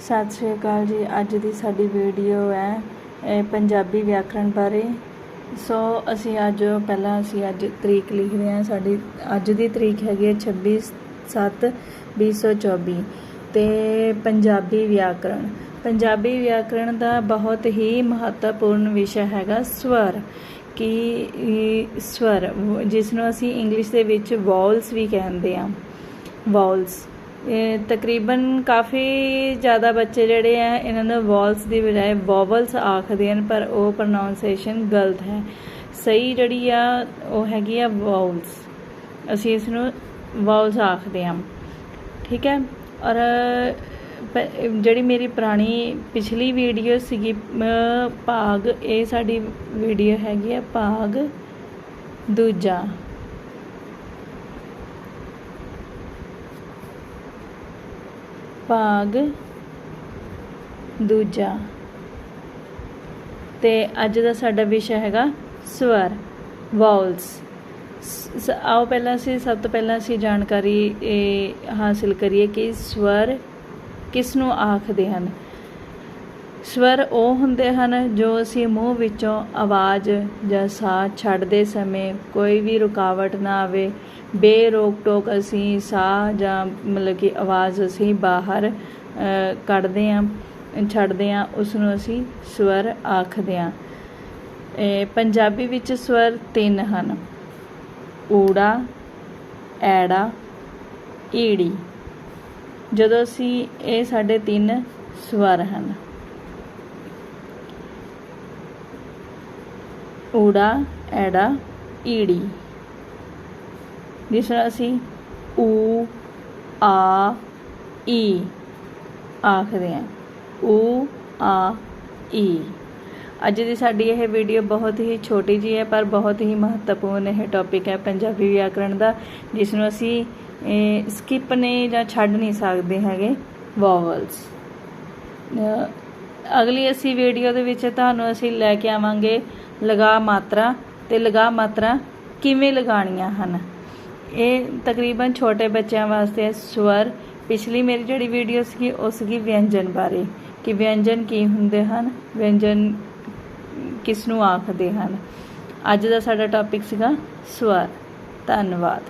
ਸਤਿ ਸ਼੍ਰੀ ਅਕਾਲ ਜੀ। ਅੱਜ ਦੀ ਸਾਡੀ ਵੀਡੀਓ ਹੈ ਪੰਜਾਬੀ ਵਿਆਕਰਣ ਬਾਰੇ। ਸੋ ਅਸੀਂ ਅੱਜ, ਪਹਿਲਾਂ ਅਸੀਂ ਅੱਜ ਤਰੀਕ ਲਿਖਦੇ ਹਾਂ। ਸਾਡੀ ਅੱਜ ਦੀ ਤਰੀਕ ਹੈਗੀ ਹੈ 26 7 2024 ਤੇ ਪੰਜਾਬੀ ਵਿਆਕਰਣ। ਪੰਜਾਬੀ ਵਿਆਕਰਣ ਦਾ ਬਹੁਤ ਹੀ ਮਹੱਤਵਪੂਰਨ ਵਿਸ਼ਾ ਹੈਗਾ ਸਵਰ। ਕਿ ਸਵਰ, ਜਿਸ ਨੂੰ ਅਸੀਂ ਇੰਗਲਿਸ਼ ਦੇ ਵਿੱਚ ਵੌਲਸ ਵੀ ਕਹਿੰਦੇ ਆ ਵੌਲਸ। ਤਕਰੀਬਨ ਕਾਫੀ ਜ਼ਿਆਦਾ ਬੱਚੇ ਜਿਹੜੇ ਆ, ਇਹਨਾਂ ਨੂੰ ਵੌਲਸ ਦੀ ਬਜਾਏ ਵੋਵਲਸ ਆਖਦੇ ਹਨ, ਪਰ ਉਹ ਪ੍ਰੋਨਾਂਸੀਏਸ਼ਨ ਗਲਤ ਹੈ। ਸਹੀ ਜਿਹੜੀ ਆ, ਉਹ ਹੈਗੀ ਆ ਵੌਲਸ ਅਸੀਂ ਇਸ ਨੂੰ ਵੌਲਸ ਆਖਦੇ ਹਾਂ। ਠੀਕ ਹੈ? ਔਰ ਪ- ਜਿਹੜੀ ਮੇਰੀ ਪੁਰਾਣੀ ਪਿਛਲੀ ਵੀਡੀਓ ਸੀਗੀ ਭਾਗ, ਇਹ ਸਾਡੀ ਵੀਡੀਓ ਹੈਗੀ ਆ, ਭਾਗ ਦੂਜਾ। ਭਾਗ ਦੂਜਾ। ਤੇ ਅੱਜ ਦਾ ਸਾਡਾ ਵਿਸ਼ਾ ਹੈਗਾ ਸਵਰ ਵਾਵਲਸ ਆਓ ਪਹਿਲਾਂ ਅਸੀਂ, ਸਭ ਤੋਂ ਪਹਿਲਾਂ ਅਸੀਂ ਜਾਣਕਾਰੀ ਇਹ ਹਾਸਿਲ ਕਰੀਏ ਕਿ ਸਵਰ ਕਿਸ ਨੂੰ ਆਖਦੇ ਹਨ। ਸਵਰ ਉਹ ਹੁੰਦੇ ਹਨ ਜੋ ਅਸੀਂ ਮੂੰਹ ਵਿੱਚੋਂ ਆਵਾਜ਼ ਜਾਂ ਸਾਹ ਛੱਡਦੇ ਸਮੇਂ ਕੋਈ ਵੀ ਰੁਕਾਵਟ ਨਾ ਆਵੇ। ਬੇਰੋਕ ਟੋਕ ਅਸੀਂ ਸਾਹ ਜਾਂ ਮਤਲਬ ਕਿ ਆਵਾਜ਼ ਅਸੀਂ ਬਾਹਰ ਕੱਢਦੇ ਹਾਂ ਛੱਡਦੇ ਹਾਂ ਉਸ ਨੂੰ ਅਸੀਂ ਸਵਰ ਆਖਦੇ ਹਾਂ ਪੰਜਾਬੀ ਵਿੱਚ ਸਵਰ ਤਿੰਨ ਹਨ। ਊੜਾ, ਐੜਾ, ਈੜੀ। ਜਦੋਂ ਅਸੀਂ ਇਹ ਸਾਡੇ ਤਿੰਨ ਸਵਰ ਹਨ। ਊੜਾ, ਐੜਾ, ਈੜੀ। ਜਿਸ ਨੂੰ ਅਸੀਂ ਊ, ਆ, ਈ ਆਖਦੇ ਹਾਂ। ਊ, ਆ, ਈ। ਅੱਜ ਦੀ ਸਾਡੀ ਇਹ ਵੀਡੀਓ ਬਹੁਤ ਹੀ ਛੋਟੀ ਜੀ ਹੈ, ਪਰ ਬਹੁਤ ਹੀ ਮਹੱਤਵਪੂਰਨ ਇਹ ਟੌਪਿਕ ਹੈ ਪੰਜਾਬੀ ਵਿਆਕਰਣ ਦਾ, ਜਿਸ ਨੂੰ ਅਸੀਂ ਸਕਿਪ ਨਹੀਂ ਜਾਂ ਛੱਡ ਨਹੀਂ ਸਕਦੇ ਹੈਗੇ। ਵੋਵਲਸ ਅਗਲੀ ਅਸੀਂ ਵੀਡੀਓ ਦੇ ਵਿੱਚ ਤੁਹਾਨੂੰ ਅਸੀਂ ਲੈ ਕੇ ਆਵਾਂਗੇ ਲਗਾ ਮਾਤਰਾ ਤੇ ਲਗਾ ਮਾਤਰਾ ਕਿਵੇਂ ਲਗਾਉਣੀਆਂ ਹਨ। ਇਹ ਤਕਰੀਬਨ ਛੋਟੇ ਬੱਚਿਆਂ ਵਾਸਤੇ ਸਵਰ। ਪਿਛਲੀ ਮੇਰੀ ਜਿਹੜੀ ਵੀਡੀਓ ਸੀਗੀ, ਉਹ ਸੀਗੀ ਵਿਅੰਜਨ ਬਾਰੇ ਕਿ ਵਿਅੰਜਨ ਕੀ ਹੁੰਦੇ ਹਨ, ਵਿਅੰਜਨ ਕਿਸ ਨੂੰ ਆਖਦੇ ਹਨ। ਅੱਜ ਦਾ ਸਾਡਾ ਟੌਪਿਕ ਸੀਗਾ ਸਵਰ। ਧੰਨਵਾਦ।